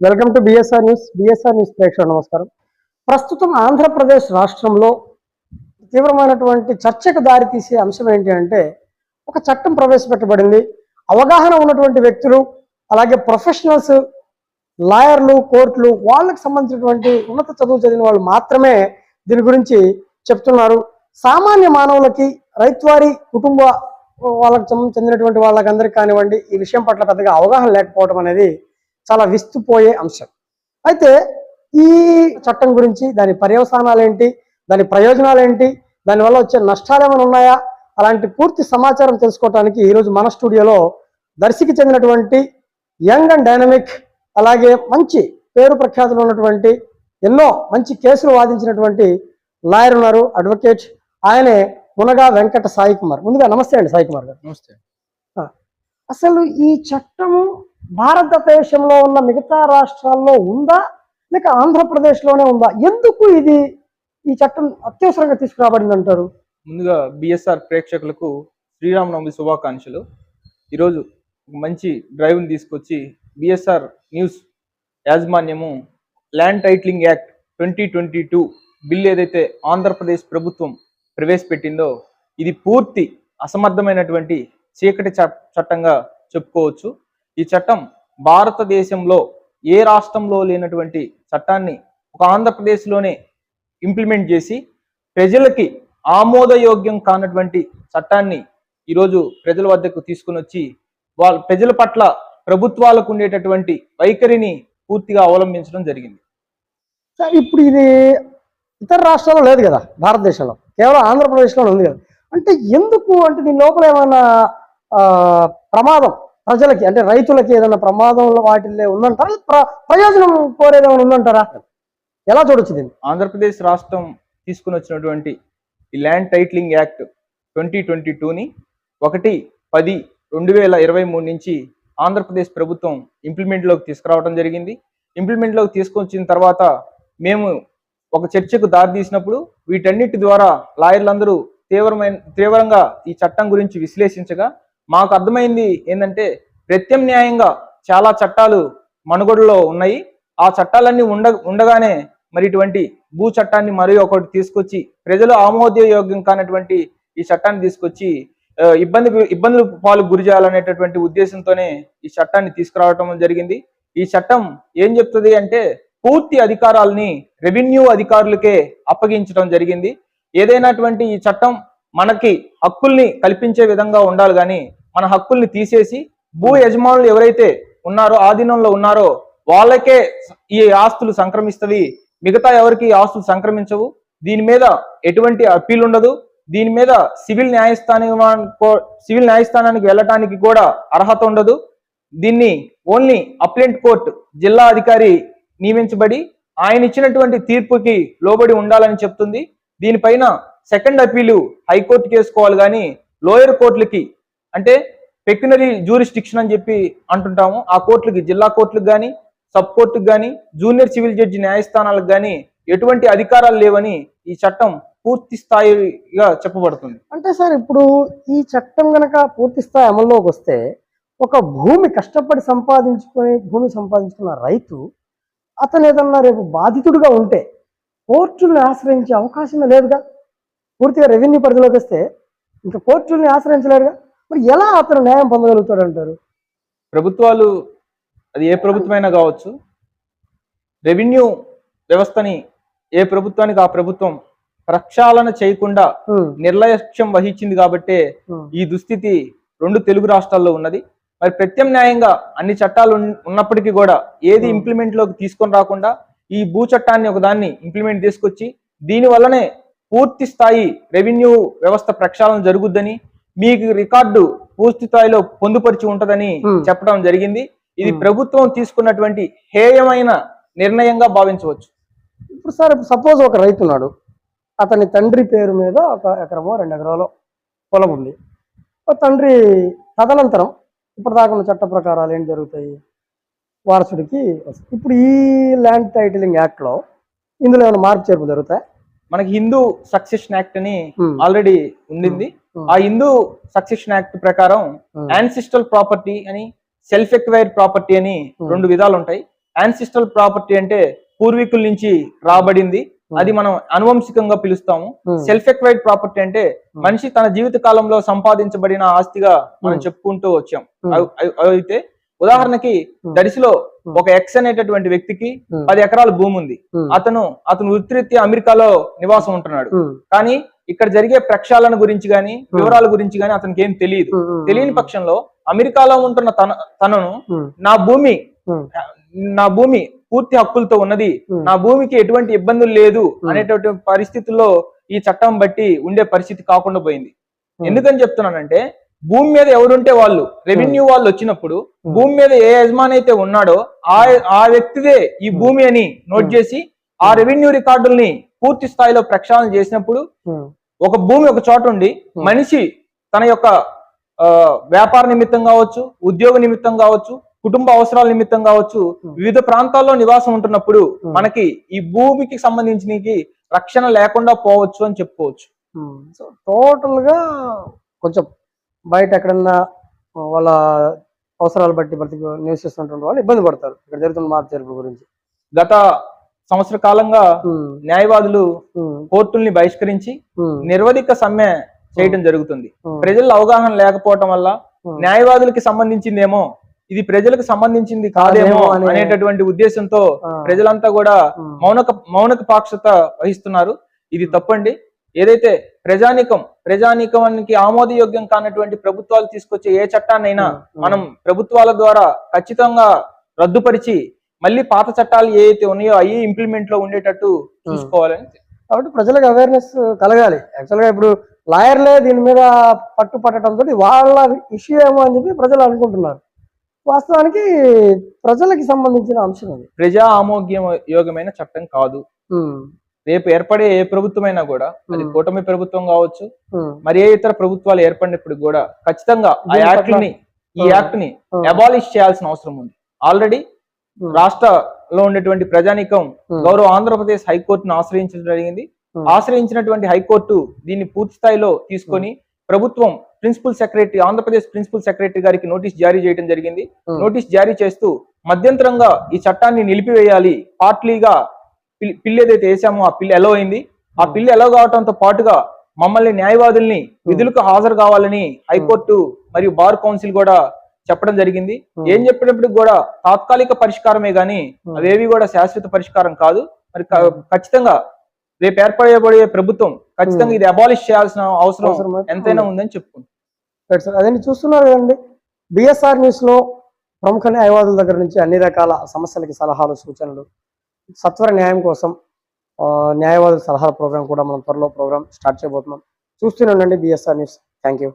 Welcome to B S R news B S R news ప్రేక్షకులు నమస్కారం. ప్రస్తుతం ఆంధ్రప్రదేశ్ రాష్ట్రంలో తీవ్రమైనటువంటి చర్చకు దారితీసే అంశం ఏంటి అంటే ఒక చట్టం ప్రవేశపెట్టబడింది. అవగాహన ఉన్నటువంటి వ్యక్తులు అలాగే ప్రొఫెషనల్స్ లాయర్లు కోర్టులు వాళ్ళకి సంబంధించినటువంటి ఉన్నత చదువు చదివిన వాళ్ళు మాత్రమే దీని గురించి చెప్తున్నారు. సామాన్య మానవులకి రైతువారి కుటుంబ వాళ్ళకి సం- చెందినటువంటి వాళ్ళకందరికి కానివ్వండి ఈ విషయం పట్ల పెద్దగా అవగాహన లేకపోవడం అనేది చాలా విస్తుపోయే అంశం. అయితే ఈ చట్టం గురించి దాని పర్యవసానాలు ఏంటి దాని ప్రయోజనాలు ఏంటి దానివల్ల వచ్చే నష్టాలు ఏమైనా ఉన్నాయా? అలాంటి పూర్తి సమాచారం తెలుసుకోవడానికి ఈరోజు మన స్టూడియోలో దర్శికి చెందినటువంటి యంగ్ అండ్ డైనమిక్ అలాగే మంచి పేరు ప్రఖ్యాతులు ఉన్నటువంటి ఎన్నో మంచి కేసులు వాదించినటువంటి లాయర్ ఉన్నారు అడ్వకేట్ ఆయనే మునగా వెంకట సాయి కుమార్ ముందుగా నమస్తే అండి సాయి కుమార్ గారు. నమస్తే. అసలు ఈ చట్టము భారతదేశంలో ఉన్న మిగతా రాష్ట్రాల్లో ఉందా? లేక ఆంధ్రప్రదేశ్లోనే ఉందా? ఎందుకు ఇది ఈ చట్టం అత్యవసరంగా తీసుకురాబడింది అంటారు? ముందుగా బిఎస్ఆర్ ప్రేక్షకులకు శ్రీరామనవమి శుభాకాంక్షలు. ఈరోజు మంచి డ్రైవ్ని తీసుకొచ్చి BSR news యాజమాన్యము land titling act twenty twenty two bill ఏదైతే ఆంధ్రప్రదేశ్ ప్రభుత్వం ప్రవేశపెట్టిందో ఇది పూర్తి అసమర్థమైనటువంటి చీకటి చ- చట్టంగా చెప్పుకోవచ్చు. ఈ చట్టం భారతదేశంలో ఏ రాష్ట్రంలో లేనటువంటి చట్టాన్ని ఒక ఆంధ్రప్రదేశ్లోనే ఇంప్లిమెంట్ చేసి ప్రజలకి ఆమోదయోగ్యం కానటువంటి చట్టాన్ని ఈరోజు ప్రజల వద్దకు తీసుకుని వచ్చి వాళ్ళ ప్రజల పట్ల ప్రభుత్వాలకు ఉండేటటువంటి వైఖరిని పూర్తిగా అవలంబించడం జరిగింది. సార్ ఇప్పుడు ఇది ఇతర రాష్ట్రాల్లో లేదు కదా భారతదేశంలో. కేవలం ఆంధ్రప్రదేశ్లో ఉంది కదా. అంటే ఎందుకు అంటే దీని లోపల ఏమైనా ప్రమాదం? ప్రజలకి అంటే రైతులకి ఏదైనా ప్రమాదం వాటిల్లో ఉందంటారా? ప్ర- ప్రయోజనం కోరేదేమైనా ఉందంటారా? ఎలా చూడొచ్చు దీన్ని? ఆంధ్రప్రదేశ్ రాష్ట్రం తీసుకుని వచ్చినటువంటి ఈ land titling act twenty twenty టూని ఒకటి పది రెండు వేల ఇరవై మూడు నుంచి ఆంధ్రప్రదేశ్ ప్రభుత్వం ఇంప్లిమెంట్లోకి తీసుకురావడం జరిగింది. ఇంప్లిమెంట్లోకి తీసుకొచ్చిన తర్వాత మేము ఒక చర్చకు దారి తీసినప్పుడు వీటన్నిటి ద్వారా లాయర్లందరూ తీవ్రమైన తీవ్రంగా ఈ చట్టం గురించి విశ్లేషించగా మాకు అర్థమైంది ఏంటంటే ప్రత్యామ్నాయంగా చాలా చట్టాలు మనుగడలో ఉన్నాయి. ఆ చట్టాలన్నీ ఉండ ఉండగానే మరి ఇటువంటి భూ చట్టాన్ని మరి ఒకటి తీసుకొచ్చి ప్రజలు ఆమోదయోగ్యం కానటువంటి ఈ చట్టాన్ని తీసుకొచ్చి ఇబ్బంది ఇబ్బందులు పాలు గురి చేయాలనేటటువంటి ఉద్దేశంతోనే ఈ చట్టాన్ని తీసుకురావటం జరిగింది. ఈ చట్టం ఏం చెప్తుంది అంటే పూర్తి అధికారాలని రెవెన్యూ అధికారులకే అప్పగించడం జరిగింది. ఏదైనటువంటి ఈ చట్టం మనకి హక్కుల్ని కల్పించే విధంగా ఉండాలి కానీ మన హక్కుల్ని తీసేసి భూ యజమానులు ఎవరైతే ఉన్నారో ఆధీనంలో ఉన్నారో వాళ్ళకే ఈ ఆస్తులు సంక్రమిస్తవి. మిగతా ఎవరికి ఈ ఆస్తులు సంక్రమించవు. దీని మీద ఎటువంటి అప్పీల్ ఉండదు. దీని మీద సివిల్ న్యాయస్థానం సివిల్ న్యాయస్థానానికి వెళ్ళటానికి కూడా అర్హత ఉండదు. దీన్ని ఓన్లీ అప్లెంట్ కోర్ట్ జిల్లా అధికారి నియమించబడి ఆయన ఇచ్చినటువంటి తీర్పుకి లోబడి ఉండాలని చెప్తుంది. దీనిపైన సెకండ్ అపీలు హైకోర్టు చేసుకోవాలి కానీ లోయర్ కోర్టులకి అంటే పెక్యునరీ జ్యూరిస్టిక్షన్ అని చెప్పి అంటుంటాము. ఆ కోర్టులకి జిల్లా కోర్టులకు కానీ సబ్ కోర్టుకు కానీ జూనియర్ సివిల్ జడ్జి న్యాయస్థానాలకు కానీ ఎటువంటి అధికారాలు లేవని ఈ చట్టం పూర్తి స్థాయిగా చెప్పబడుతుంది. అంటే సార్ ఇప్పుడు ఈ చట్టం గనక పూర్తి స్థాయి అమల్లోకి వస్తే ఒక భూమి కష్టపడి సంపాదించుకొని భూమి సంపాదించుకున్న రైతు అతను ఏదన్నా రేపు బాధితుడిగా ఉంటే కోర్టుల్ని ఆశ్రయించే అవకాశమే లేదుగా? పూర్తిగా రెవెన్యూ పరిధిలోకి వస్తే ఇంకా కోర్టుల్ని ఆశ్రయించలేరుగా? మరి ఎలా అతను న్యాయం పొందగలుగుతాడు అంటారు ప్రభుత్వాలు అది ఏ ప్రభుత్వమైనా కావచ్చు. రెవెన్యూ వ్యవస్థని ఏ ప్రభుత్వానికి ఆ ప్రభుత్వం ప్రక్షాళన చేయకుండా నిర్లక్ష్యం వహించింది కాబట్టే ఈ దుస్థితి రెండు తెలుగు రాష్ట్రాల్లో ఉన్నది. మరి ప్రత్యామ్నాయంగా అన్ని చట్టాలు ఉన్- ఉన్నప్పటికీ కూడా ఏది. ఇంప్లిమెంట్లోకి తీసుకొని రాకుండా ఈ భూ చట్టాన్ని ఒకదాన్ని ఇంప్లిమెంట్ తీసుకొచ్చి దీని వల్లనే పూర్తి స్థాయి రెవెన్యూ వ్యవస్థ ప్రక్షాళన జరుగుద్దని మీకు రికార్డు పూర్తి స్థాయిలో పొందుపరిచి ఉంటదని. చెప్పడం జరిగింది ఇది. ప్రభుత్వం తీసుకున్నటువంటి హేయమైన నిర్ణయంగా భావించవచ్చు ఇప్పుడు సార్ సపోజ్ ఒక రైతు ఉన్నాడు అతని తండ్రి పేరు మీద ఒక ఎకరమో రెండు ఎకరాలో పొలం ఉంది తండ్రి తదనంతరం ఇప్పుడు దాకా చట్ట ప్రకారాలు ఏం జరుగుతాయి వారసుడికి. ఇప్పుడు ఈ ల్యాండ్ టైటిలింగ్ యాక్ట్లో ఇందులో ఏమైనా మార్పు చేర్పు జరుగుతాయి మనకి హిందూ సక్సెషన్ యాక్ట్ అని. ఆల్రెడీ ఉండింది. ఆ హిందూ సక్సెషన్ యాక్ట్ ప్రకారం. యాన్సిస్టల్ ప్రాపర్టీ అని సెల్ఫ్ ఎక్వైర్డ్ ప్రాపర్టీ అని. రెండు విధాలు ఉంటాయి యాన్సిస్టల్ ప్రాపర్టీ అంటే పూర్వీకుల నుంచి రాబడింది అది మనం అనువంశికంగా పిలుస్తాము. సెల్ఫ్ ఎక్వైర్డ్ ప్రాపర్టీ అంటే మనిషి తన జీవిత కాలంలో సంపాదించబడిన ఆస్తిగా మనం. చెప్పుకుంటూ వచ్చాం అయితే ఉదాహరణకి. దడిసిలో. ఒక ఎక్స్ అనేటటువంటి వ్యక్తికి. పది ఎకరాల భూమి ఉంది అతను అతను వృత్తిరీత్యా అమెరికాలో నివాసం ఉంటున్నాడు కానీ ఇక్కడ జరిగే ప్రక్షాళన గురించి గాని వివరాల గురించి గాని అతనికి ఏం తెలియదు. తెలియని పక్షంలో అమెరికాలో ఉంటున్న తన తనను నా భూమి నా భూమి పూర్తి హక్కులతో ఉన్నది. నా భూమికి ఎటువంటి ఇబ్బందులు లేదు. అనేటటువంటి పరిస్థితుల్లో ఈ చట్టం బట్టి ఉండే పరిస్థితి కాకుండా పోయింది. ఎందుకని చెప్తున్నానంటే భూమి మీద ఎవరుంటే వాళ్ళు రెవెన్యూ వాళ్ళు వచ్చినప్పుడు. భూమి మీద ఏ యజమాని అయితే ఉన్నాడో ఆ ఆ వ్యక్తిదే ఈ భూమి అని నోట్. చేసి ఆ రెవెన్యూ రికార్డుల్ని పూర్తి స్థాయిలో ప్రక్షాళన చేసినప్పుడు ఒక భూమి ఒక చోట ఉండి Hmm. మనిషి తన యొక్క వ్యాపార నిమిత్తం కావచ్చు ఉద్యోగ నిమిత్తం కావచ్చు కుటుంబ అవసరాల నిమిత్తం కావచ్చు Hmm. వివిధ ప్రాంతాల్లో నివాసం ఉంటున్నప్పుడు Hmm. మనకి ఈ భూమికి సంబంధించిన రక్షణ లేకుండా పోవచ్చు అని చెప్పుకోవచ్చు. సో టోటల్గా కొంచెం బయట ఎక్కడన్నా వాళ్ళ అవసరాలు బట్టి బ్రతికి నివసిస్తున్నటువంటి వాళ్ళు ఇబ్బంది పడతారు ఇక్కడ జరుగుతున్న మార్పు గురించి గత సంవత్సర కాలంగా న్యాయవాదులు కోర్టుల్ని బహిష్కరించి నిరవధిక సమ్మె చేయడం జరుగుతుంది. ఉమ్, ప్రజల అవగాహన లేకపోవటం వల్ల న్యాయవాదులకి సంబంధించిందేమో ఇది ప్రజలకు సంబంధించింది కాదేమో కాదేమో అనే- అనేటటువంటి ఉద్దేశంతో ప్రజలంతా కూడా మౌనక మౌనక పాక్షత వహిస్తున్నారు. ఇది తప్పండి. ఏదైతే ప్రజానికం ప్రజానీకానికి ఆమోదయోగ్యం కానటువంటి ప్రభుత్వాలు తీసుకొచ్చే ఏ చట్టాన్నైనా. మనం ప్రభుత్వాల ద్వారా ఖచ్చితంగా రద్దుపరిచి మళ్ళీ పాత చట్టాలు ఏ అయితే ఉన్నాయో అవి ఇంప్లిమెంట్లో ఉండేటట్టు చూసుకోవాలని కాబట్టి ప్రజలకు అవేర్నెస్ కలగాలి. యాక్చువల్గా ఇప్పుడు లాయర్లే దీని మీద పట్టు పట్టడంతో వాళ్ళ ఇష్యూ ఏమో అని చెప్పి ప్రజలు అనుకుంటున్నారు. వాస్తవానికి ప్రజలకి సంబంధించిన అంశం అది. ప్రజా ఆమోగ్యం యోగమైన చట్టం కాదు. రేపు ఏర్పడే ఏ ప్రభుత్వమైనా కూడా అది. కూటమి ప్రభుత్వం కావచ్చు మరి ఏ ఇతర ప్రభుత్వాలు ఏర్పడినప్పుడు కూడా ఖచ్చితంగా ఆ యాక్ట్ని ఈ. యాక్ట్ని అబాలిష్ చేయాల్సిన అవసరం ఉంది. ఆల్రెడీ రాష్ట్రలో ఉండేటువంటి ప్రజానీకం గౌరవ ఆంధ్రప్రదేశ్ హైకోర్టును ఆశ్రయించడం జరిగింది. ఆశ్రయించినటువంటి హైకోర్టు దీన్ని పూర్తి స్థాయిలో తీసుకొని ప్రభుత్వం principal secretary Andhra Pradesh principal secretary గారికి నోటీస్ జారీ చేయడం జరిగింది. నోటీస్ జారీ చేస్తూ మధ్యంతరంగా ఈ చట్టాన్ని నిలిపివేయాలి. పార్ట్లీగా పిల్- పిల్లి ఏదైతే వేసామో ఆ పిల్లి ఎలో అయింది. ఆ. పిల్లి ఎలో కావడంతో పాటుగా మమ్మల్ని న్యాయవాదుల్ని విధులకు హాజరు కావాలని హైకోర్టు మరియు బార్ కౌన్సిల్ కూడా చెప్పడం జరిగింది. ఏం చెప్పినప్పటికి కూడా తాత్కాలిక పరిష్కారమే గాని. అవేవి కూడా శాశ్వత పరిష్కారం కాదు. మరి ఖచ్చితంగా రేపు ఏర్పడబోయే ప్రభుత్వం ఖచ్చితంగా ఇది అబాలిష్ చేయాల్సిన అవసరం ఎంతైనా ఉంది. ఉందని చెప్పుకుంటాం అదే చూస్తున్నారు కదండి? బిఎస్ఆర్ న్యూస్లో ప్రముఖ న్యాయవాదుల దగ్గర నుంచి అన్ని రకాల సమస్యలకి సలహాలు సూచనలు సత్వర న్యాయం కోసం న్యాయవాదుల సలహాల ప్రోగ్రామ్ కూడా మనం త్వరలో ప్రోగ్రామ్ స్టార్ట్ చేయబోతున్నాం. చూస్తూనే ఉండండి బిఎస్ఆర్ న్యూస్ థ్యాంక్ యూ